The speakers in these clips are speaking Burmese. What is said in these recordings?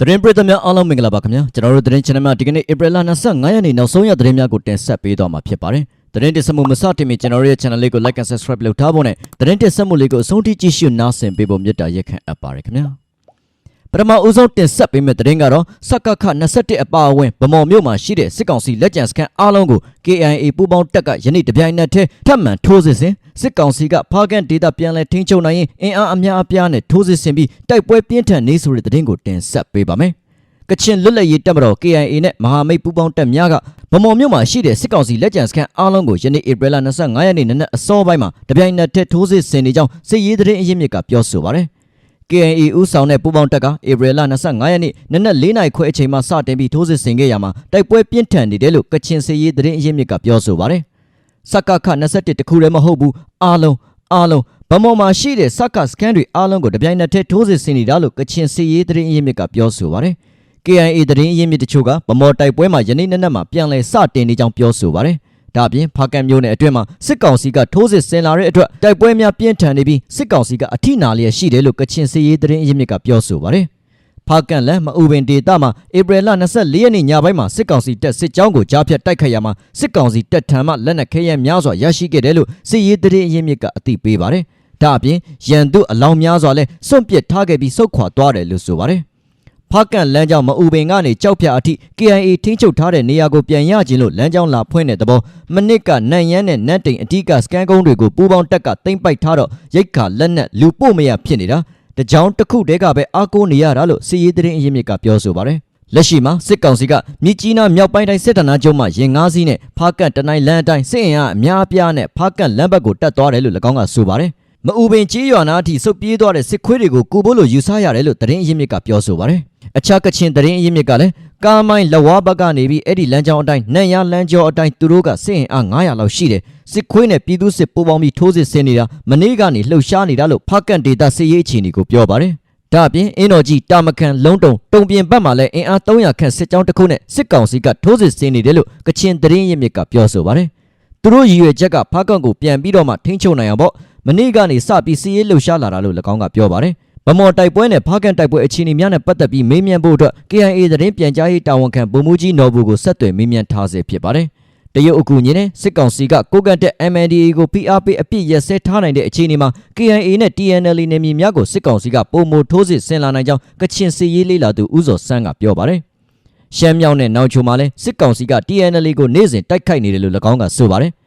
သတင်းပရိသတ်များအားလုံးမင်္ဂလာပါခင်ဗျာကျွန်တော်တို့သတင်း channel မှာဒီကနေ့ဧပြီလ25ရက်နေ့နောက်ဆုံးရသတင်းများကိုတင်ဆက်ပေးသွားမှာဖြစ်ပါတယ်သတင်းတင်ဆက်မှုမစတင်မီကျွန်တော်တို့ရဲ့ channel လေးကို like and subscribe လုပ်ထားဖို့နဲ့သတင်းတင်ဆက်မှုလေးကိုအဆုံးထိကြည့်ရှုနားဆင်ပေးဖို့မြတ်တာရက်ခံအပ်ပါတယ်ခင်ဗျာ ပထမဦးဆုံးတင်ဆက်ပေးမယ့်သတင်းကတော့စက္ကခ21အပါအဝင်ဗမော်မြို့မှာရှိတဲ့စစ်ကောင်စီလက်ကျန်စခန်းအားလုံးကို KIA ပူးပေါင်းတပ်ကယနေ့တပြိုင်နက်တည်းထပ်မံထိုးစစ်ဆင်စစ်ကောင်စီကဖားကန်ဒေတာပြန်လည်ထိန်းချုပ်နိုင်ရင်အင်အားအများအပြားနဲ့ထိုးစစ်ဆင်ပြီးတိုက်ပွဲပြင်းထန်နေဆိုတဲ့သတင်းကိုတင်ဆက်ပေးပါမယ်။ကချင်လွတ်လပ်ရေးတပ်မတော် KIA နဲ့မဟာမိတ်ပူးပေါင်းတပ်များကဗမော်မြို့မှာရှိတဲ့စစ်ကောင်စီလက်ကျန်စခန်းအားလုံးကိုယနေ့ဧပြီလ25ရက်နေ့နနက်အစောပိုင်းမှာတပြိုင်နက်တည်းထိုးစစ်ဆင်နေကြောင်းစစ်ရေးသတင်းအရင်းမြစ်ကပြောဆိုပါတယ်။ KIA ဦးဆောင်တဲ့ပူးပေါင်းတပ်ကဧပြီလ25ရက်နေ့နနက်၄နာရီခွဲအချိန်မှစတင်ပြီးထိုးစစ်ဆင်ခဲ့ရမှာတိုက်ပွဲပြင်းထန်နေတယ်လို့ကချင်စစ်ရေးသတင်းအရင်းမြစ်ကပြောဆိုပါတယ်။စက္ကခ21တခုတည်းမဟုတ်ဘူးအားလုံးအားလုံးဗမော်မှာရှိတဲ့စက္ကစကန်တွေအားလုံးကိုတပြိုင်နက်တည်းထိုးစစ်ဆင်နေတာလို့ကချင်စစ်ရေးသတင်းအရင်းမြစ်ကပြောဆိုပါတယ်။ KIA သတင်းအရင်းမြစ်တချို့ကဗမော်တိုက်ပွဲမှာယနေ့နေ့နက်မှာပြန်လည်စတင်နေကြောင်းပြောဆိုပါတယ်။ ဒါ့အပြင်ဖားကန်မျိုးနယ်အတွင်းမှာစစ်ကောင်စီကထိုးစစ်ဆင်လာတဲ့အတွက်တိုက်ပွဲများပြင်းထန်နေပြီးစစ်ကောင်စီကအထိနာလျက်ရှိတယ်လို့ကချင်စစ်ရေးသတင်းအရင်းမြစ်ကပြောဆိုပါတယ်။ဖားကန်လန်မအူပင်ဒေတာမှာဧပြီလ24ရက်နေ့ညပိုင်းမှာစစ်ကောင်စီတပ်စစ်ကြောင်းကိုကြားဖြတ်တိုက်ခိုက်ရမှာစစ်ကောင်စီတပ်ထံမှလက်နက်ခဲယမ်းများစွာရရှိခဲ့တယ်လို့စစ်ရေးသတင်းအရင်းမြစ်ကအသိပေးပါတယ်။ဒါ့အပြင်ရန်သူအလောင်းများစွာလည်းစွန့်ပစ်ထားခဲ့ပြီးစုခွာသွားတယ်လို့ဆိုပါတယ်။ ဖားကန်လမ်းကြောင်းမအူပင်ကနေကြောက်ဖြာအထိ KIA ထိန်းချုပ်ထားတဲ့နေရာကိုပြန်ရခြင်းလို့လမ်းကြောင်းလာဖွင့်တဲ့သဘောမနစ်ကနန့်ရမ်းနဲ့နတ်တိန်အဓိကစကန်ကုန်းတွေကိုပူးပေါင်းတက်ကတိမ့်ပိုက်ထားတော့ရိတ်ခါလက်နက်လူပို့မရဖြစ်နေတာတကြောင်တစ်ခုတည်းကပဲအားကိုးနေရတာလို့စီရေးသတင်းအရင်းမြစ်ကပြောဆိုပါတယ်လက်ရှိမှာစစ်ကောင်စီကမြစ်ကြီးနားမြောက်ပိုင်းတိုင်းစစ်ဌာနချုပ်မှရင်ငါးစီးနဲ့ဖားကတ်တနိုင်းလမ်းအတိုင်းစစ်အင်အားအများအပြားနဲ့ဖားကတ်လမ်းဘက်ကိုတက်သွားတယ်လို့၎င်းကဆိုပါတယ် မအူပင်ကြီးရွာနာအထိစုပ်ပြေးသွားတဲ့စစ်ခွေးတွေကိုကူဖို့လို့ယူဆရတယ်လို့သတင်းအရင်းမြစ်ကပြောဆိုပါတယ်။အခြားကချင်သတင်းအရင်းမြစ်ကလည်းကားမိုင်းလဝါဘက်ကနေပြီးအဲ့ဒီလမ်းကြောင်းအတိုင်းနန့်ရလမ်းကြောအတိုင်းသူတို့ကစစ်အင်အား900လောက်ရှိတယ်။စစ်ခွေးနဲ့ပြည်သူစစ်ပူးပေါင်းပြီးထိုးစစ်ဆင်နေတာမနေ့ကနေလှုပ်ရှားနေတာလို့ဖားကန်ဒေတာစစ်ရေးအခြေအနေကိုပြောပါတယ်။ဒါ့အပြင်အင်းတော်ကြီးတာမကန်လုံးတုံတုံပြင်ဘက်မှာလည်းအင်အား300ခန့်စစ်ကြောင်းတစ်ခုနဲ့စစ်ကောင်စီကထိုးစစ်ဆင်နေတယ်လို့ကချင်သတင်းရင်းမြစ်ကပြောဆိုပါတယ်။သူတို့ရည်ရွယ်ချက်ကဖားကန်ကိုပြန်ပြီးတော့မှထိန်းချုပ်နိုင်အောင်ပေါ့ မနေ့ကနေစပြီးစီးရေးလှုပ်ရှားလာတာလို့၎င်းကပြောပါတယ်။ဗမော်တိုက်ပွဲနဲ့ဖားကန်တိုက်ပွဲအခြေအနေများနဲ့ပတ်သက်ပြီးမေးမြန်းဖို့အတွက် KIA သတင်းပြန်ကြားရေးတာဝန်ခံဗိုလ်မှူးကြီးနော်ဘူကိုဆက်သွယ်မေးမြန်းထားစေဖြစ်ပါတယ်။တရုတ်အကူအညီနဲ့စစ်ကောင်စီကကိုကတ်တဲ့ MNDAA ကို PRP အပြစ်ရက်စဲထားနိုင်တဲ့အခြေအနေမှာ KIA နဲ့ TNL နယ်မြေများကိုစစ်ကောင်စီကပုံမထိုးစစ်ဆင်လာနိုင်ကြောင်းကချင်စီရေးလေးလာသူဦးစောဆန်းကပြောပါတယ်။ရှမ်းမြောက်နဲ့နောင်ချိုမှာလည်းစစ်ကောင်စီက TNL ကိုနေ့စဉ်တိုက်ခိုက်နေတယ်လို့၎င်းကဆိုပါတယ်။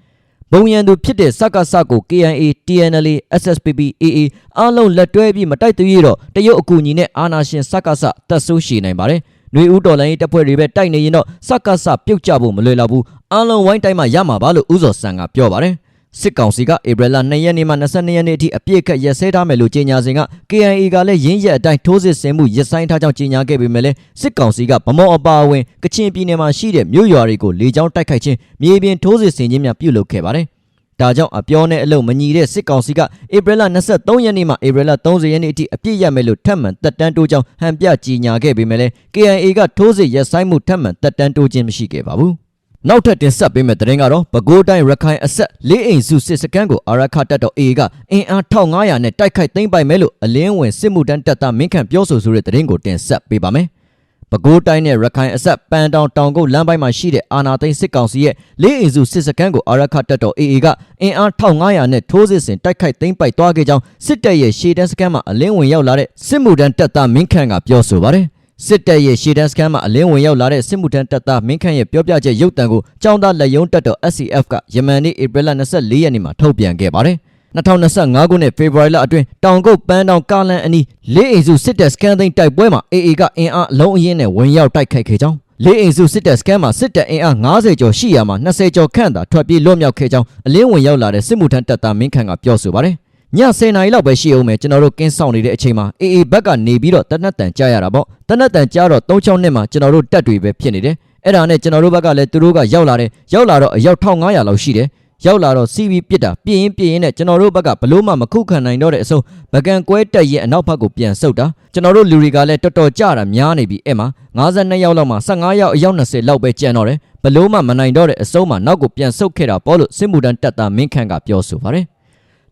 ဘုံရန်သူဖြစ်တဲ့စက္ကစကို KIA, TNL, SSPP, AA အားလုံးလက်တွဲပြီးမတိုက်သွေးတော့တရုတ်အကူအညီနဲ့အာနာရှင်စက္ကစတက်ဆိုးရှည်နိုင်ပါတယ်။ຫນွေဦးတော်လိုင်းတပ်ဖွဲ့တွေပဲတိုက်နေရင်တော့စက္ကစပြုတ်ကျဖို့မလွယ်တော့ဘူး။အားလုံးဝိုင်းတိုင်းမှာရမှာပါလို့ဦးစောဆန်ကပြောပါတယ်။ စစ်ကောင်စီကဧပြီလ2ရက်နေ့မှ22ရက်နေ့အထိအပြည့်အခက်ရက်စဲထားမယ်လို့ကြေညာစဉ်က KIA ကလည်းရင်းရက်အတိုင်းထိုးစစ်ဆင်မှုရက်ဆိုင်ထားကြောင်းကြေညာခဲ့ပေမဲ့လည်းစစ်ကောင်စီကဗမောအပါအဝင်ကချင်ပြည်နယ်မှာရှိတဲ့မြို့ရွာတွေကိုလေကြောင်းတိုက်ခိုက်ခြင်းမြေပြင်ထိုးစစ်ဆင်ခြင်းများပြုလုပ်ခဲ့ပါတယ်။ဒါကြောင့်အပြောနဲ့အလုံးမညီတဲ့စစ်ကောင်စီကဧပြီလ23ရက်နေ့မှဧပြီလ30ရက်နေ့အထိအပြည့်ရမယ်လို့ထပ်မံတက်တန်းတိုးကြောင်းဟန်ပြကြေညာခဲ့ပေမဲ့လည်း KIA ကထိုးစစ်ရက်ဆိုင်မှုထပ်မံတက်တန်းတိုးခြင်းမရှိခဲ့ပါဘူး။ နောက်ထပ်တင်ဆက်ပေးမယ့်သတင်းကတော့ပဲခူးတိုင်းရခိုင်အဆက်လေးအိမ်စုစစ်စခန်းကိုအာရခတပ်တော် AA ကအင်အား1500နဲ့တိုက်ခိုက်သိမ်းပိုက်မယ်လို့အလင်းဝင်စစ်မှုတန်းတပ်သားမင်းခန့်ပြောဆိုဆိုတဲ့သတင်းကိုတင်ဆက်ပေးပါမယ်။ပဲခူးတိုင်းနဲ့ရခိုင်အဆက်ပန်တောင်တောင်ကုတ်လမ်းပိုင်းမှာရှိတဲ့အာနာသိန်းစစ်ကောင်စီရဲ့လေးအိမ်စုစစ်စခန်းကိုအာရခတပ်တော် AA ကအင်အား1500နဲ့ထိုးစစ်ဆင်တိုက်ခိုက်သိမ်းပိုက်သွားခဲ့ကြောင်းစစ်တပ်ရဲ့ရှေ့တန်းစခန်းမှာအလင်းဝင်ရောက်လာတဲ့စစ်မှုတန်းတပ်သားမင်းခန့်ကပြောဆိုပါတယ်။ စစ်တပ်ရဲ့ရှေ့တန်းစခန်းမှာအလင်းဝင်ရောက်လာတဲ့စစ်မှုထမ်းတပ်သားမင်းခန့်ရဲ့ပြောပြချက်ရုပ်တံကိုចောင်းသားလက်ယုံတပ်တော် SCF ကယမန်နေ့ဧပြီလ24ရက်နေ့မှာထုတ်ပြန်ခဲ့ပါတယ်။2025ခုနှစ်ဖေဖော်ဝါရီလအတွင်းတောင်ကုတ်ပန်းတောင်ကားလန်အနီးလေးအိမ်စုစစ်တပ်စခန်းသိမ်းတိုက်ပွဲမှာ AA ကအင်အားအလုံးအရင်းနဲ့ဝင်ရောက်တိုက်ခိုက်ခဲ့ကြောင်းလေးအိမ်စုစစ်တပ်စခန်းမှာစစ်တပ်အင်အား90ကျော်ရှိရာမှာ20ကျော်ခန့်သာထွက်ပြေးလွတ်မြောက်ခဲ့ကြောင်းအလင်းဝင်ရောက်လာတဲ့စစ်မှုထမ်းတပ်သားမင်းခန့်ကပြောဆိုပါတယ်။ ည10နာရီလောက်ပဲရှိအောင်မယ်ကျွန်တော်တို့ကင်းဆောင်နေတဲ့အချိန်မှာအေအေဘက်ကနေပြီးတော့တနတ်တန်ကြားရတာပေါ့တနတ်တန်ကြားတော့36နှစ်မှာကျွန်တော်တို့တက်တွေပဲဖြစ်နေတယ်အဲ့ဒါနဲ့ကျွန်တော်တို့ဘက်ကလည်းသူတို့ကရောက်လာတယ်ရောက်လာတော့အယောက်1500လောက်ရှိတယ်ရောက်လာတော့စီးပြီးပြစ်တာပြင်းရင်ပြင်းရင်နဲ့ကျွန်တော်တို့ဘက်ကဘလို့မှမခုခံနိုင်တော့တဲ့အဆုံးဗကန်ကွဲတက်ရဲ့အနောက်ဘက်ကိုပြန်ဆုတ်တာကျွန်တော်တို့လူတွေကလည်းတော်တော်ကြတာများနေပြီအဲ့မှာ52ယောက်လောက်မှာ15ယောက်အယောက်20လောက်ပဲကျန်တော့တယ်ဘလို့မှမနိုင်တော့တဲ့အဆုံးမှာနောက်ကိုပြန်ဆုတ်ခဲ့တာပေါ့လို့စစ်မှုတန်းတက်သားမင်းခန့်ကပြောဆိုပါတယ်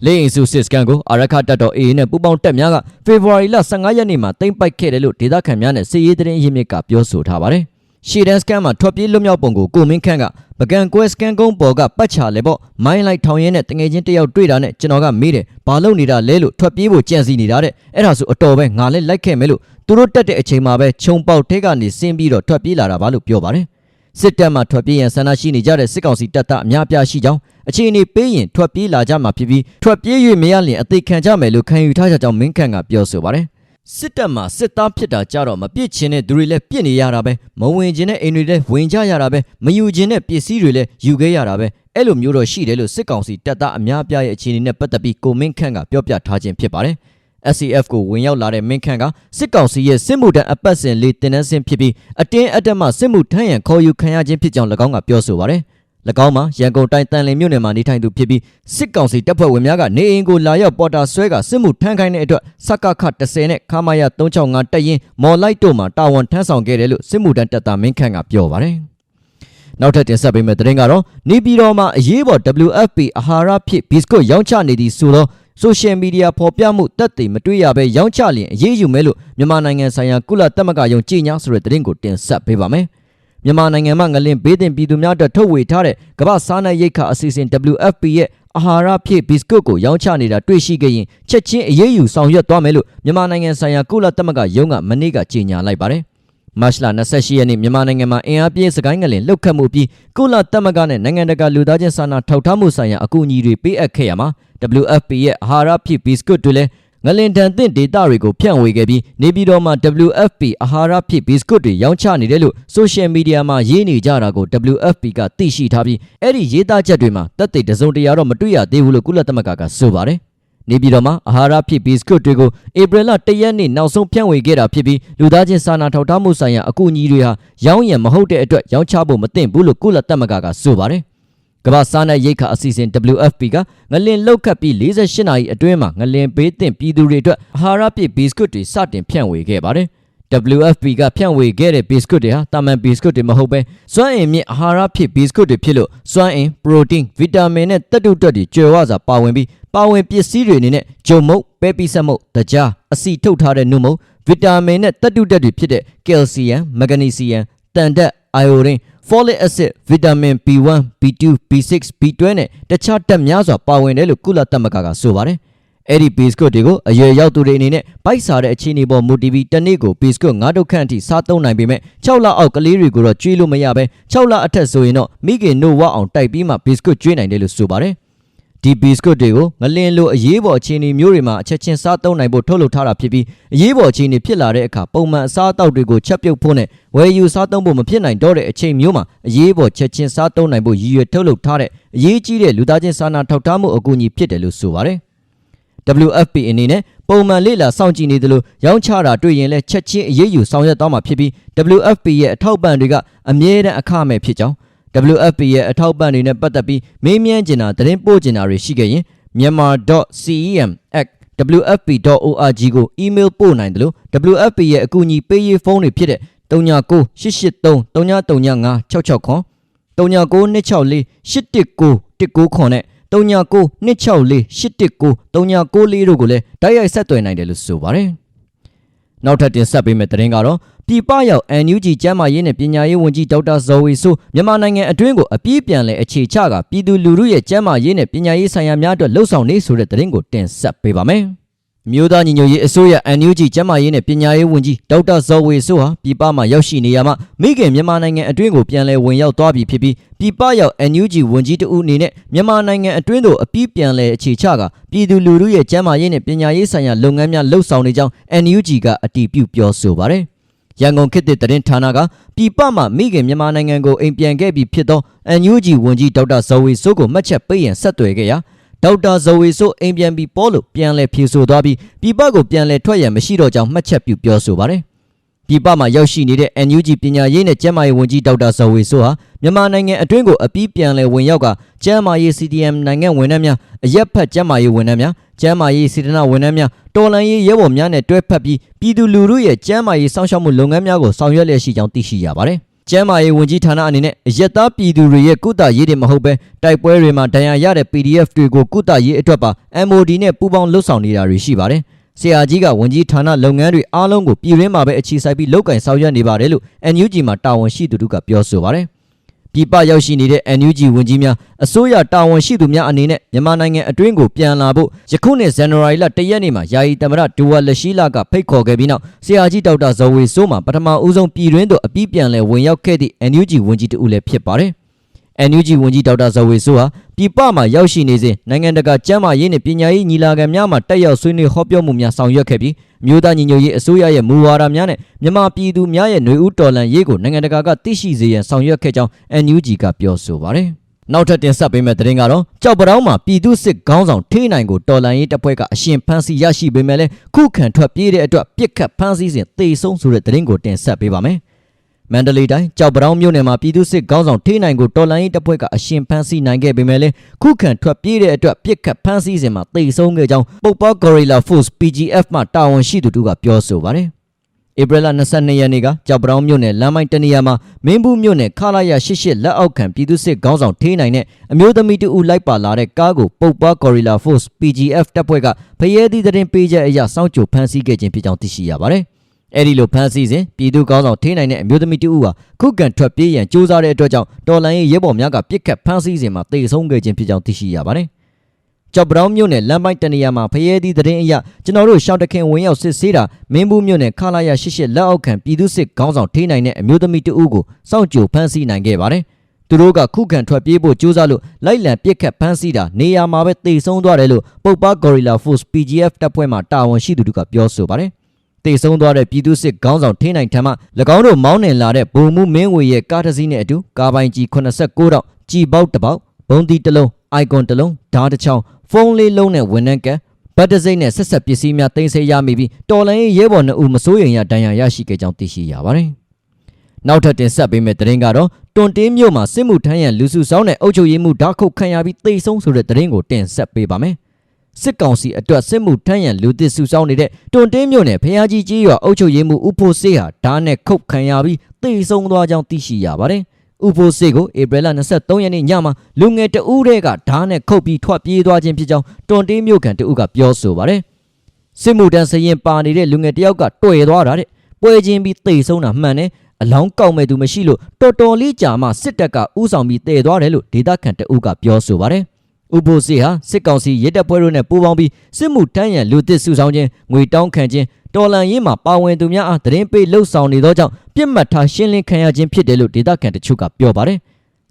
လေအင်စုစစ်စကန်ကိုအာရခတပ်တော် AA နဲ့ပူးပေါင်းတပ်များကဖေဖော်ဝါရီလ15ရက်နေ့မှာတင်ပိုက်ခဲ့တယ်လို့ဒေသခံများနဲ့စစ်ရေးသတင်းရင်းမြစ်ကပြောဆိုထားပါတယ်။ရှီဒန်စကန်မှာထွက်ပြေးလွတ်မြောက်ပုံကိုကိုမင်းခန့်ကပကံကွဲစကန်ကုန်းပေါ်ကပတ်ချလဲပေါ့မိုင်းလိုက်ထောင်ရင်းနဲ့တငယ်ချင်းတယောက်တွေ့တာနဲ့ကျွန်တော်ကမေးတယ်ဘာလို့နေတာလဲလို့ထွက်ပြေးဖို့ကြံစီနေတာတဲ့အဲ့ဒါဆိုအတော်ပဲငါလည်းလိုက်ခဲ့မယ်လို့သူတို့တက်တဲ့အချိန်မှာပဲခြုံပေါက်ထဲကနေဆင်းပြီးတော့ထွက်ပြေးလာတာပါလို့ပြောပါတယ်။ စစ်တပ်မှထွက်ပြေးရန်ဆန္ဒရှိနေကြတဲ့စစ်ကောင်စီတပ်သားအများအပြားရှိကြောင်းအခြေအနေပေးရင်ထွက်ပြေးလာကြမှာဖြစ်ပြီးထွက်ပြေး၍မရလျင်အသေးခံကြမယ်လို့ခံယူထားကြကြောင်းမင်းခန့်ကပြောဆိုပါတယ်စစ်တပ်မှာစစ်သားဖြစ်တာကြတော့မပြစ်ချင်းတဲ့သူတွေလည်းပြစ်နေရတာပဲမဝင်ချင်းတဲ့အိမ်တွေလည်းဝင်ကြရတာပဲမယူချင်းတဲ့ပစ္စည်းတွေလည်းယူခဲ့ရတာပဲအဲ့လိုမျိုးတော့ရှိတယ်လို့စစ်ကောင်စီတပ်သားအများအပြားရဲ့အခြေအနေနဲ့ပတ်သက်ပြီးကိုမင်းခန့်ကပြောပြထားခြင်းဖြစ်ပါတယ် SCF ကိုဝင်ရောက်လာတဲ့မင်းခန့်ကစစ်ကောင်စီရဲ့စစ်မှုထမ်းအပတ်စဉ်လေးတင်နန်းစင်းဖြစ်ပြီးအတင်းအဓမ္မစစ်မှုထမ်းရန်ခေါ်ယူခံရခြင်းဖြစ်ကြောင်း၎င်းကပြောဆိုပါတယ်။၎င်းမှာရန်ကုန်တိုင်းတန်လင်းမြို့နယ်မှာနေထိုင်သူဖြစ်ပြီးစစ်ကောင်စီတပ်ဖွဲ့ဝင်များကနေအိမ်ကိုလာရောက်ပေါ်တာဆွဲကစစ်မှုထမ်းခိုင်းတဲ့အတွက်စက္ကခ10နဲ့ခမာယ365တပ်ရင်းမော်လိုက်တို့မှာတာဝန်ထမ်းဆောင်ခဲ့တယ်လို့စစ်မှုထမ်းတပ်သားမင်းခန့်ကပြောပါတယ်။နောက်ထပ်တင်ဆက်ပေးမယ့်သတင်းကတော့နေပြည်တော်မှာအရေးပေါ် WFP အာဟာရဖြစ်ဘီစကွတ်ရောင်းချနေသည်ဆိုတော့ ဆိုရှယ်မီဒီယာဖော်ပြမှုတက်တည်မတွေ့ရဘဲရောင်းချလျင်အရေးယူမယ်လို့မြန်မာနိုင်ငံဆိုင်ရာကုလသမဂ္ဂယုံကြည်ညာဆိုတဲ့သတင်းကိုတင်ဆက်ပေးပါမယ်။မြန်မာနိုင်ငံမှာငလင်ဘေးတင်ပြည်သူများအတွက်ထုတ်ဝေထားတဲ့ကမ္ဘာစားနပ်ရိက္ခာအစီအစဉ် WFP ရဲ့အာဟာရဖြစ်ဘီစကွတ်ကိုရောင်းချနေတာတွေ့ရှိခဲ့ရင်ချက်ချင်းအရေးယူဆောင်ရွက်သွားမယ်လို့မြန်မာနိုင်ငံဆိုင်ရာကုလသမဂ္ဂယုံကမနေ့ကကြေညာလိုက်ပါတယ်။ မတ်လ28ရက်နေ့မြန်မာနိုင်ငံမှာအင်အားပြည့်စကိုင်းငလင်လှုပ်ခတ်မှုပြီးကုလသမဂ္ဂနဲ့နိုင်ငံတကာလူသားချင်းစာနာထောက်ထားမှုဆိုင်ရာအကူအညီတွေပေးအပ်ခဲ့ရမှာ WFP ရဲ့အာဟာရဖြစ်ဘီစကွတ်တွေလည်းငလင်တန်သင့်ဒေတာတွေကိုဖြန့်ဝေခဲ့ပြီးနေပြည်တော်မှာ WFP အာဟာရဖြစ်ဘီစကွတ်တွေရောင်းချနေတယ်လို့ဆိုရှယ်မီဒီယာမှာရေးနေကြတာကို WFP ကသိရှိထားပြီးအဲ့ဒီရေးသားချက်တွေမှာတက်တဲ့တစုံတရာတော့မတွေ့ရသေးဘူးလို့ကုလသမဂ္ဂကဆိုပါတယ် နေပြည်တော်မှာအာဟာရဖြစ်ဘီစကွတ်တွေကိုဧပြီလ၁ရက်နေ့နောက်ဆုံးဖြန့်ဝေခဲ့တာဖြစ်ပြီးလူသားချင်းစာနာထောက်ထားမှုဆိုင်ရာအကူအညီတွေဟာရောင်းရံမဟုတ်တဲ့အတွက်ရောင်းချဖို့မသင့်ဘူးလို့ကုလသမဂ္ဂကဆိုပါတယ်။ကမ္ဘာစားနပ်ရိက္ခာအစီအစဉ် WFP ကငလင်လောက်ခတ်ပြီး48နာရီအတွင်းမှာငလင်ဘေးသင့်ပြည်သူတွေအတွက်အာဟာရဖြစ်ဘီစကွတ်တွေစတင်ဖြန့်ဝေခဲ့ပါတယ်။ WFP ကဖြန့်ဝေခဲ့တဲ့ဘီစကွတ်တွေဟာတာမန်ဘီစကွတ်တွေမဟုတ်ပဲစွမ်းအင်မြင့်အာဟာရဖြစ်ဘီစကွတ်တွေဖြစ်လို့စွမ်းအင်ပရိုတင်းဗီတာမင်နဲ့တက်တုတက်တွေကျွယ်ဝစွာပါဝင်ပြီးပါဝင်ပစ္စည်းတွေအနေနဲ့ဂျုံမုတ်ပဲပိဆက်မုတ်တကြားအစီထုတ်ထားတဲ့နှုတ်မုတ်ဗီတာမင်နဲ့တက်တုတက်တွေဖြစ်တဲ့ကယ်လ်ဆီယမ်မဂနီဆီယမ်တန်တက်အိုင်အိုဒင်း folic acid vitamin B1 B2 B6 B12 နဲ့တခြားတက်များစွာပါဝင်တယ်လို့ကုလသမဂ္ဂကဆိုပါတယ် အဲ့ဒီ base code တွေကိုအရွယ်ရောက်သူတွေအနေနဲ့ပိုက်စားတဲ့အခြေအနေပေါ်မူတည်ပြီးတစ်နေ့ကို base code 9ဒုတ်ခန့်အထိစားသုံးနိုင်ပေမဲ့6လအောက်ကလေးတွေကိုတော့ကျွေးလို့မရဘဲ6လအထက်ဆိုရင်တော့မိခင်နို့ဝအောင်တိုက်ပြီးမှ base code ကျွေးနိုင်တယ်လို့ဆိုပါတယ်ဒီ biscuit တွေကိုငလင်လိုအရေးပေါ်အခြေအနေမျိုးတွေမှာအချက်ချင်းစားသုံးနိုင်ဖို့ထုတ်လုပ်ထားတာဖြစ်ပြီးအရေးပေါ်အခြေအနေဖြစ်လာတဲ့အခါပုံမှန်အစားအသောက်တွေကိုချက်ပြုတ်ဖို့နဲ့ဝယ်ယူစားသုံးဖို့မဖြစ်နိုင်တော့တဲ့အချိန်မျိုးမှာအရေးပေါ်ချက်ချင်းစားသုံးနိုင်ဖို့ရည်ရွယ်ထုတ်လုပ်ထားတဲ့အရေးကြီးတဲ့လူသားချင်းစာနာထောက်ထားမှုအကူအညီဖြစ်တယ်လို့ဆိုပါတယ် WFP အနေနဲ့ပုံမှန်လေ့လာစောင့်ကြည့်နေသလိုရောင်းချတာတွေ့ရင်လည်းချက်ချင်းအရေးယူဆောင်ရွက်သွားမှာဖြစ်ပြီး WFP ရဲ့အထောက်ပံ့တွေကအမြဲတမ်းအခမဲ့ဖြစ်ကြောင်း WFP ရဲ့အထောက်ပံ့တွေနဲ့ပတ်သက်ပြီးမေးမြန်းကျင်တာသတင်းပို့ကျင်တာတွေရှိခဲ့ရင် myanmar.cem@wfp.org ကို email ပို့နိုင်တယ်လို့ WFP ရဲ့အကူအညီပေးရေးဖုန်းတွေဖြစ်တဲ့39 883 335669 39 264 819 199နဲ့ 39 264 819 394တို့ကိုလည်းတိုက်ရိုက်ဆက်သွယ်နိုင်တယ်လို့ဆိုပါတယ်။နောက်ထပ်တင်ဆက်ပေးမယ့်သတင်းကတော့ပြည်ပရောက် NUG ကျန်းမာရေးနဲ့ပညာရေးဝန်ကြီးဒေါက်တာဇော်ဝေဆိုးမြန်မာနိုင်ငံအတွင်းကိုအပြည့်ပြန်လဲအခြေချကပြည်သူလူထုရဲ့ကျန်းမာရေးနဲ့ပညာရေးဆိုင်ရာများအတွက်လှုံ့ဆော်နေဆိုတဲ့သတင်းကိုတင်ဆက်ပေးပါမယ်။ မြို့သားညီညွတ်ရေးအစိုးရ NUG ကျန်းမာရေးနဲ့ပညာရေးဝန်ကြီးဒေါက်တာဇော်ဝေဆိုးဟာပြည်ပမှာရောက်ရှိနေရမှာမိခင်မြန်မာနိုင်ငံအတွင်းကိုပြန်လဲဝင်ရောက်သွားပြီဖြစ်ပြီးပြည်ပရောက် NUG ဝန်ကြီးတဦးအနေနဲ့မြန်မာနိုင်ငံအတွင်းသို့အပြည့်ပြန်လဲအခြေချကပြည်သူလူထုရဲ့ကျန်းမာရေးနဲ့ပညာရေးဆိုင်ရာလုပ်ငန်းများလှုံ့ဆော်နေကြောင်း NUG ကအတည်ပြုပြောဆိုပါတယ်။ရန်ကုန်ခေတ်သစ်သတင်းဌာနကပြည်ပမှမိခင်မြန်မာနိုင်ငံကိုအိမ်ပြန်ခဲ့ပြီးဖြစ်သော NUG ဝန်ကြီးဒေါက်တာဇော်ဝေဆိုးကိုမှတ်ချက်ပေးရန်ဆက်သွယ်ခဲ့ရာ ဒေါက်တာဇော်ဝေဆိုးအိမ်ပြန်ပြီးပေါ်လို့ပြန်လဲဖြေဆိုသွားပြီးပြည်ပကိုပြန်လဲထွက်ရန်မရှိတော့ကြောင်းမှတ်ချက်ပြုပြောဆိုပါတယ်။ပြည်ပမှာရောက်ရှိနေတဲ့ NUG ပညာရေးနဲ့ကျန်းမာရေးဝန်ကြီးဒေါက်တာဇော်ဝေဆိုးဟာမြန်မာနိုင်ငံအတွင်းကိုအပြီးပြန်လဲဝင်ရောက်ကကျန်းမာရေး CDM နိုင်ငံဝန်ထမ်းများအရက်ဖက်ကျန်းမာရေးဝန်ထမ်းများကျန်းမာရေးစေတနာဝန်ထမ်းများတော်လှန်ရေးရဲဘော်များနဲ့တွဲဖက်ပြီးပြည်သူလူထုရဲ့ကျန်းမာရေးစောင့်ရှောက်မှုလုပ်ငန်းများကိုဆောင်ရွက်လျက်ရှိကြောင်းသိရှိရပါတယ် ကျန်းမာရေးဝန်ကြီးဌာနအနေနဲ့အရက်သားပြည်သူတွေရဲ့ကုသရေးတွေမဟုတ်ဘဲတိုက်ပွဲတွေမှာဒဏ်ရာရတဲ့ PDF တွေကိုကုသရေးအတွက်ပါ MOD နဲ့ပူးပေါင်းလှုပ်ဆောင်နေတာတွေရှိပါတယ်။ဆရာကြီးကဝန်ကြီးဌာနလုပ်ငန်းတွေအားလုံးကိုပြည်ရင်းမှာပဲအခြေစိုက်ပြီးလုပ်ကင်ဆောင်ရွက်နေပါတယ်လို့ NUG မှာတာဝန်ရှိသူတို့ကပြောဆိုပါတယ်။ ပြည်ပရောက်ရှိနေတဲ့ NUG ဝန်ကြီးများအစိုးရတာဝန်ရှိသူများအနေနဲ့မြန်မာနိုင်ငံအတွင်းကိုပြန်လာဖို့ယခုနှစ်ဇန်နဝါရီလ၁ရက်နေ့မှာယာယီသမ္မတဒူဝါလက်ရှိလာကဖိတ်ခေါ်ခဲ့ပြီးနောက်ဆရာကြီးဒေါက်တာဇော်ဝေစိုးမှာပထမဦးဆုံးပြည်တွင်းသို့အပြီးပြန်လည်ဝင်ရောက်ခဲ့သည့် NUG ဝန်ကြီးတဦးလည်းဖြစ်ပါတယ်။ NUG ဝန်ကြီးဒေါက်တာဇော်ဝေဆိုးဟာပြည်ပမှာရောက်ရှိနေစဉ်နိုင်ငံတကာကျန်းမာရေးနဲ့ပညာရေးညီလာခံများမှာတက်ရောက်ဆွေးနွေးဟောပြောမှုများဆောင်ရွက်ခဲ့ပြီးမြို့သားညီညွတ်ရေးအစိုးရရဲ့မူဝါဒများနဲ့မြန်မာပြည်သူများရဲ့ຫນွေဦးတော်လှန်ရေးကိုနိုင်ငံတကာကသိရှိစေရန်ဆောင်ရွက်ခဲ့ကြောင်း NUG ကပြောဆိုပါတယ်။နောက်ထပ်တင်ဆက်ပေးမယ့်သတင်းကတော့ကြောက်ပတောင်းမှာပြည်သူစစ်ခေါင်းဆောင်ထေးနိုင်ကိုတော်လန်ရေးတပ်ဖွဲ့ကအရှင်ဖမ်းဆီးရရှိပေမဲ့လည်းခုခံထွက်ပြေးတဲ့အတွက်ပြစ်ခတ်ဖမ်းဆီးစဉ်တေဆုံးဆိုတဲ့သတင်းကိုတင်ဆက်ပေးပါမယ်။ မန္တလေးတိုင်းကြောက်ပတောင်းမြို့နယ်မှာပြည်သူစစ်ခေါင်းဆောင်ထေးနိုင်ကိုတော်လိုင်းရေးတပ်ဖွဲ့ကအရှင်ဖမ်းဆီးနိုင်ခဲ့ပေမဲ့လည်းခုခံထွက်ပြေးတဲ့အတွက်ပြစ်ခတ်ဖမ်းဆီးစဉ်မှာတိတ်ဆုံးခဲ့ကြောင်းပုတ်ပေါ Gorilla Force PGF မှတာဝန်ရှိသူတို့ကပြောဆိုပါတယ်ဧပြီလ22ရက်နေ့ကကြောက်ပတောင်းမြို့နယ်လမ်းမိုင်းတနေရာမှာမင်းဘူးမြို့နယ်ခလာရ88လက်အောက်ခံပြည်သူစစ်ခေါင်းဆောင်ထေးနိုင်နဲ့အမျိုးသမီးတူဦးလိုက်ပါလာတဲ့ကားကိုပုတ်ပွား Gorilla Force PGF တပ်ဖွဲ့ကဖရဲသည့်တရင်ပေးချက်အရစောင့်ကြိုဖမ်းဆီးခဲ့ခြင်းဖြစ်ကြောင်းသိရှိရပါတယ်။ အဲ့ဒီလိုဖမ်းဆီးစဉ်ပြည်သူကောင်းဆောင်ထိနိုင်တဲ့အမျိုးသမီးတဦးဟာခုခံထွက်ပြေးရန်ကြိုးစားတဲ့အတွက်ကြောင့်တော်လိုင်းရဲ့ရဲဘော်များကပြစ်ခတ်ဖမ်းဆီးစဉ်မှာတေဆုံးခဲ့ခြင်းဖြစ်ကြောင်းသိရှိရပါတယ်။ကြောက်ပတောင်းမြို့နယ်လမ်းပိုင်းတနေရာမှာဖရဲသည့်သတင်းအရကျွန်တော်တို့ရှောက်တခင်ဝင်ရောက်စစ်ဆေးတာမင်းဘူးမြို့နယ်ခလာရ88လက်အောက်ခံပြည်သူစစ်ခေါင်းဆောင်ထိနိုင်တဲ့အမျိုးသမီးတဦးကိုစောင့်ကြိုဖမ်းဆီးနိုင်ခဲ့ပါတယ်။သူတို့ကခုခံထွက်ပြေးဖို့ကြိုးစားလို့လိုက်လံပြစ်ခတ်ဖမ်းဆီးတာနေရာမှာပဲတေဆုံးသွားတယ်လို့ပုတ်ပါ Gorilla Force PGF တပ်ဖွဲ့မှတာဝန်ရှိသူတို့ကပြောဆိုပါတယ်။ တေဆုံးသွားတဲ့ပြည်သူစစ်ခေါင်းဆောင်ထင်းနိုင်ထံမှ၎င်းတို့မောင်းနှင်လာတဲ့ဗိုလ်မှူးမင်းဝေရဲ့ကားတစ်စီးနဲ့အတူကားပိုင်ကြီး89တောက်ကြီးပေါက်တစ်ပေါက်ဘုံတီတစ်လုံးအိုင်ကွန်တစ်လုံးဓာတ်တစ်ချောင်းဖုန်းလေးလုံးနဲ့ဝန်နှန်းကတ်ဘတ်တစိမ့်နဲ့ဆက်ဆက်ပစ္စည်းများတင်ဆက်ရမိပြီးတော်လိုင်းရဲဘော်နှစ်ဦးမစိုးရိမ်ရဒဏ်ရာရရှိခဲ့ကြောင်းသိရှိရပါတယ်။နောက်ထပ်တင်ဆက်ပေးမယ့်သတင်းကတော့တွန်တင်းမြို့မှာစစ်မှုထမ်းရန်လူစုဆောင်းတဲ့အုပ်ချုပ်ရေးမှုဓာတ်ခုတ်ခံရပြီးတိတ်ဆုံးဆိုတဲ့သတင်းကိုတင်ဆက်ပေးပါမယ်။ စစ်ကောင်စီအတွက်စစ်မှုထမ်းရန်လူသစ်စုဆောင်းနေတဲ့တွန်တင်းမြို့နယ်ဖျားကြီးကြီးရွာအုပ်ချုပ်ရေးမှူးဦးဖိုးစေးဟာဓာတ်နဲ့ခုတ်ခံရပြီးတေဆုံးသွားကြောင်းသိရှိရပါတယ်။ဦးဖိုးစေးကိုဧပြီလ23ရက်နေ့ညမှာလူငယ်တဦးတည်းကဓာတ်နဲ့ခုတ်ပြီးထွက်ပြေးသွားခြင်းဖြစ်ကြောင်းတွန်တင်းမြို့ကန်တဦးကပြောဆိုပါတယ်။စစ်မှုထမ်းစရင်ပါနေတဲ့လူငယ်တယောက်ကတွေ့သွားတာတဲ့။ပွဲချင်းပြီးတေဆုံးတာမှန်တယ်။အလောင်းကောက်မဲ့သူမရှိလို့တော်တော်လေးကြာမှစစ်တပ်ကဥဆောင်ပြီးတည်သွားတယ်လို့ဒေသခံတအုပ်ကပြောဆိုပါတယ်။ ဥပိုစီဟာစစ်ကောင်စီရဲတပ်ဖွဲ့တို့နဲ့ပူးပေါင်းပြီးစစ်မှုတန်းရန်လူသစ်စုဆောင်ခြင်းငွေတောင်းခံခြင်းတော်လန်ရေးမှာပါဝင်သူများအားသတင်းပေးလှုပ်ဆောင်နေသောကြောင့်ပြစ်မှတ်ထားရှင်းလင်းခံရခြင်းဖြစ်တယ်လို့ဒေသခံတချို့ကပြောပါတယ်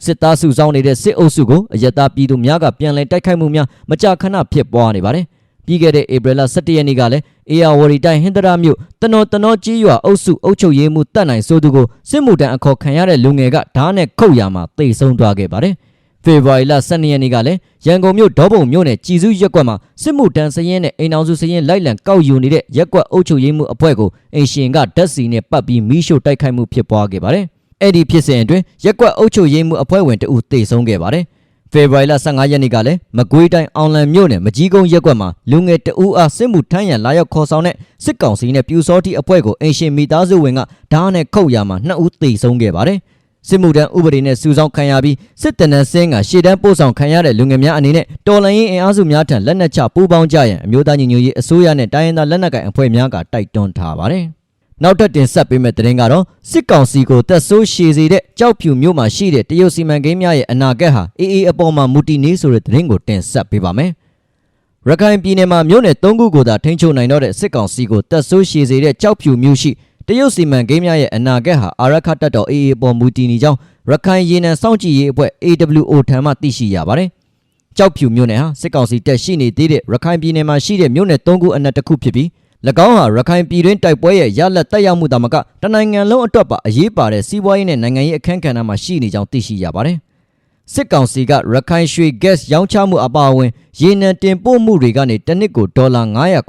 စစ်သားစုဆောင်နေတဲ့စစ်အုပ်စုကိုအယက်သားပြည်သူများကပြန်လည်တိုက်ခိုက်မှုများမကြာခဏဖြစ်ပွားနေပါတယ်ပြီးခဲ့တဲ့ဧပြီလ17ရက်နေ့ကလည်းအေယာဝရီတိုင်းဟင်္ဒရာမြို့တနော်တနော်ကြီးရွာအုပ်စုအုပ်ချုပ်ရေးမှူးတပ်နိုင်ဆိုသူကိုစစ်မှုတန်းအခေါ်ခံရတဲ့လူငယ်ကဓာတ်နဲ့ခုတ်ရမှာတိတ်ဆုံးသွားခဲ့ပါတယ်။ ဖေဖော်ဝါရီလ12ရက်နေ့ကလည်းရန်ကုန်မြို့ဒေါပုံမြို့နယ်ကြည်စုရက်ကွက်မှာစစ်မှုတန်းစရင်နဲ့အိမ်အောင်စုစရင်လိုက်လံကောက်ယူနေတဲ့ရက်ကွက်အုပ်ချုပ်ရေးမှုအဖွဲ့ကိုအင်ရှင်ကဓာတ်စီနဲ့ပတ်ပြီးမီးရှို့တိုက်ခိုက်မှုဖြစ်ပွားခဲ့ပါတယ်။အဲ့ဒီဖြစ်စဉ်အတွင်းရက်ကွက်အုပ်ချုပ်ရေးမှုအဖွဲ့ဝင်တဦးတေဆုံးခဲ့ပါတယ်။ဖေဖော်ဝါရီလ15ရက်နေ့ကလည်းမကွေးတိုင်းအောင်လံမြို့နယ်မကြီးကုန်းရက်ကွက်မှာလူငယ်တဦးအားစစ်မှုထမ်းရန်လာရောက်ခေါ်ဆောင်တဲ့စစ်ကောင်စီနဲ့ပြူစောတိအဖွဲ့ကိုအင်ရှင်မိသားစုဝင်ကဓာတ်နဲ့ခုတ်ရမှာနှစ်ဦးတေဆုံးခဲ့ပါတယ်။ စစ်မှုထမ်းဥပဒေနဲ့စုဆောင်းခံရပြီးစစ်တနန်းစင်းကရှေ့တန်းပို့ဆောင်ခံရတဲ့လူငယ်များအနေနဲ့တော်လှန်ရေးအင်အားစုများထံလက်နက်ချပူးပေါင်းကြရန်အမျိုးသားညီညွတ်ရေးအစိုးရနဲ့တိုင်းရင်းသားလက်နက်ကိုင်အဖွဲ့များကတိုက်တွန်းထားပါတယ်။နောက်ထပ်တင်ဆက်ပေးမယ့်သတင်းကတော့စစ်ကောင်စီကိုတက်ဆိုးရှည်စေတဲ့ကြောက်ဖြူမြို့မှာရှိတဲ့တရုတ်စီမံကိန်းများရဲ့အနာဂတ်ဟာအေးအေးအပေါ်မှာမူတည်နေဆိုတဲ့သတင်းကိုတင်ဆက်ပေးပါမယ်။ရခိုင်ပြည်နယ်မှာမြို့နယ်၃ခုကိုသာထိန်းချုပ်နိုင်တော့တဲ့စစ်ကောင်စီကိုတက်ဆိုးရှည်စေတဲ့ကြောက်ဖြူမြို့ရှိ တရုတ်စီမံကိန်းများရဲ့အနာဂတ်ဟာအာရခတ်တပ်တော် AA ပေါ်မူတည်နေကြောင်းရခိုင်ရေနံစောင့်ကြည့်ရေးအဖွဲ့ AWO ထံမှသိရှိရပါတယ်။ကြောက်ဖြူမြို့နယ်ဟာစစ်ကောင်စီတပ်ရှိနေသေးတဲ့ရခိုင်ပြည်နယ်မှာရှိတဲ့မြို့နယ်၃ခုအနက်တစ်ခုဖြစ်ပြီး၎င်းဟာရခိုင်ပြည်တွင်းတိုက်ပွဲရဲ့ရလက်တက်ရောက်မှုတာမကတနိုင်ငံလုံးအတွက်ပါအရေးပါတဲ့စီးပွားရေးနဲ့နိုင်ငံရေးအခမ်းကဏ္ဍမှာရှိနေကြောင်းသိရှိရပါတယ်။စစ်ကောင်စီကရခိုင်ရွှေ gas ရောင်းချမှုအပါအဝင်ရေနံတင်ပို့မှုတွေကနေတစ်နှစ်ကိုဒေါ်လာ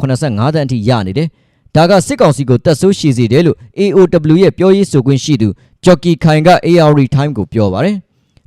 985သန်းအထိရနေတယ်။ ဒါကစစ်ကောင်စီကိုတက်ဆိုးရှိစေတယ်လို့ AOW ရဲ့ပြောရေးဆိုခွင့်ရှိသူဂျော်ကီခိုင်က AR Time ကိုပြောပါတယ်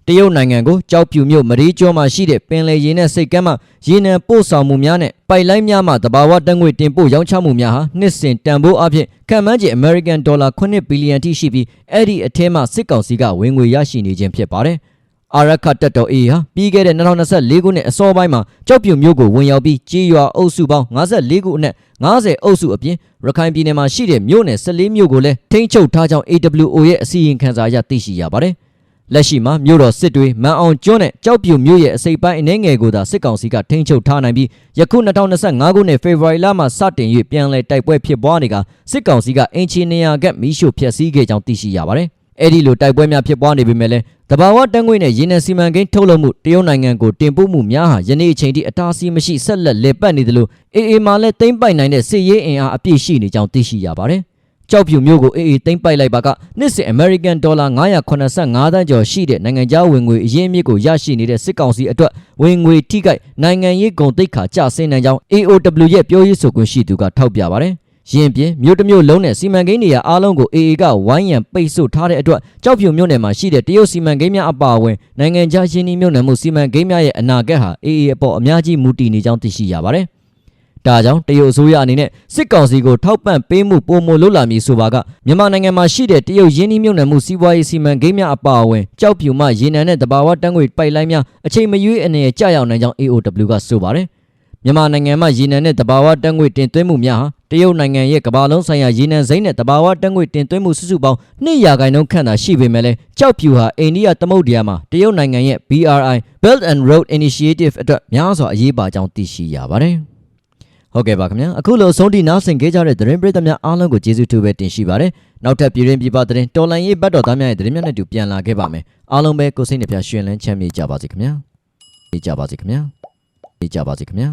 တတရုတ်နိုင်ငံကိုကြောက်ပြူမြို့မရီးကျော်မှာရှိတဲ့ပင်လယ်ရေနက်စိတ်ကမ်းမှာရေနံပို့ဆောင်မှုများနဲ့ပိုက်လိုင်းများမှာတဘာဝတက်ငွေတင်ပို့ရောင်းချမှုများဟာနှစ်စဉ်တန်ဖိုးအဖြစ်ခံမှန်းချေ American Dollar 9ဘီလီယံထိရှိပြီးအဲ့ဒီအထဲမှာစစ်ကောင်စီကဝင်ငွေရရှိနေခြင်းဖြစ်ပါတယ်။ အာရခတ်တက်တော် A ဟာပြီးခဲ့တဲ့2024ခုနှစ်အစောပိုင်းမှာကြောက်ပြူမြို့ကိုဝင်ရောက်ပြီးကြေးရွာအုပ်စုပေါင်း54ခုအနက်90အုပ်စုအပြင်ရခိုင်ပြည်နယ်မှာရှိတဲ့မြို့နယ်14မြို့ကိုလည်းထိန်းချုပ်ထားကြောင်း AWO ရဲ့အစီရင်ခံစာအရသိရှိရပါတယ်။လက်ရှိမှာမြို့တော်စစ်တွေမန်အောင်ကျွန်းနဲ့ကြောက်ပြူမြို့ရဲ့အစိပ်ပိုင်းအနေငယ်ကိုသာစစ်ကောင်စီကထိန်းချုပ်ထားနိုင်ပြီးယခု2025ခုနှစ်ဖေဖော်ဝါရီလမှာစတင်၍ပြန်လည်တိုက်ပွဲဖြစ်ပွားနေကစစ်ကောင်စီကအင်ချီနီယာကမီးရှို့ဖျက်ဆီးခဲ့ကြောင်းသိရှိရပါတယ်။ အဲ့ဒီလိုတိုက်ပွဲများဖြစ်ပွားနေပေမဲ့လည်းတဘာဝတန်းငွေနဲ့ရင်းနှံစီမံကိန်းထုတ်လုပ်မှုတရုတ်နိုင်ငံကိုတင်ပို့မှုများဟာယနေ့အချိန်ထိအတားအဆီးမရှိဆက်လက်လည်ပတ်နေသလိုအေအေမှာလည်းတိမ့်ပိုက်နိုင်တဲ့စစ်ရေးအင်အားအပြည့်ရှိနေကြောင်းသိရှိရပါတယ်။ကြောက်ဖြူမျိုးကိုအေးအေးသိမ့်ပိုက်လိုက်ပါကနှစ်စဉ် American Dollar 985သန်းကျော်ရှိတဲ့နိုင်ငံခြားဝင်ငွေအရင်းအမြစ်ကိုရရှိနေတဲ့စစ်ကောင်စီအတွက်ဝင်ငွေထိခိုက်နိုင်ငံရေးဂုဏ်သိက္ခာကျဆင်းနိုင်ကြောင်း AOW ရဲ့ပြောရေးဆိုခွင့်ရှိသူကထောက်ပြပါတယ်။ ယင်းပြင်မြို့တစ်မြို့လုံးနဲ့စီမံကိန်းတွေအားလုံးကို AA ကဝိုင်းရံပိတ်ဆို့ထားတဲ့အတွက်ကြောက်ဖြူမြို့နယ်မှာရှိတဲ့တရုတ်စီမံကိန်းများအပါအဝင်နိုင်ငံခြားယင်းနှိမ့်မြုပ်နှံမှုစီမံကိန်းများရဲ့အနာဂတ်ဟာ AA အပေါ်အများကြီးမူတည်နေကြောင်းသိရှိရပါတယ်။ဒါကြောင့်တရုတ်အစိုးရအနေနဲ့စစ်ကောင်စီကိုထောက်ပံ့ပေးမှုပုံမလို့လာမည်ဆိုပါကမြန်မာနိုင်ငံမှာရှိတဲ့တရုတ်ရင်းနှီးမြှုပ်နှံမှုစီးပွားရေးစီမံကိန်းများအပါအဝင်ကြောက်ပြူမှရေနံနဲ့တဘာဝတန်းငွေပိုက်လိုင်းများအချိန်မရွေးအနေနဲ့ကြာရောက်နိုင်ကြောင်း AOW ကဆိုပါတယ်မြန်မာနိုင်ငံမှာရေနံနဲ့တဘာဝတန်းငွေတင်သွင်းမှုများဟာ တရုတ်နိုင်ငံရဲ့ကမ္ဘာလုံးဆိုင်ရာရေနံစိမ်းနဲ့တဘာဝတန်းငွေတင်သွင်းမှုစုစုပေါင်း2ရာခိုင်နှုန်းခန့်သာရှိပေမဲ့လည်းကြောက်ပြူဟာအိန္ဒိယသမုဒ္ဒရာမှာတရုတ်နိုင်ငံရဲ့ BRI Belt and Road Initiative အတွက်များစွာအရေးပါကြောင်းသိရှိရပါတယ်။ဟုတ်ကဲ့ပါခင်ဗျာအခုလိုအဆုံးထိနားဆင်ခဲ့ကြတဲ့သတင်းပရိသတ်များအားလုံးကိုကျေးဇူးတူပဲတင်ရှိပါတယ်နောက်ထပ်ပြည်တွင်းပြည်ပသတင်းတော်လန်ရေးဘတ်တော်သားများရဲ့သတင်းများနဲ့အတူပြန်လာခဲ့ပါမယ်အားလုံးပဲကိုယ်စိတ်နှပြရှင်လန်းချမ်းမြေ့ကြပါစေခင်ဗျာကြပါစေခင်ဗျာကြပါစေခင်ဗျာ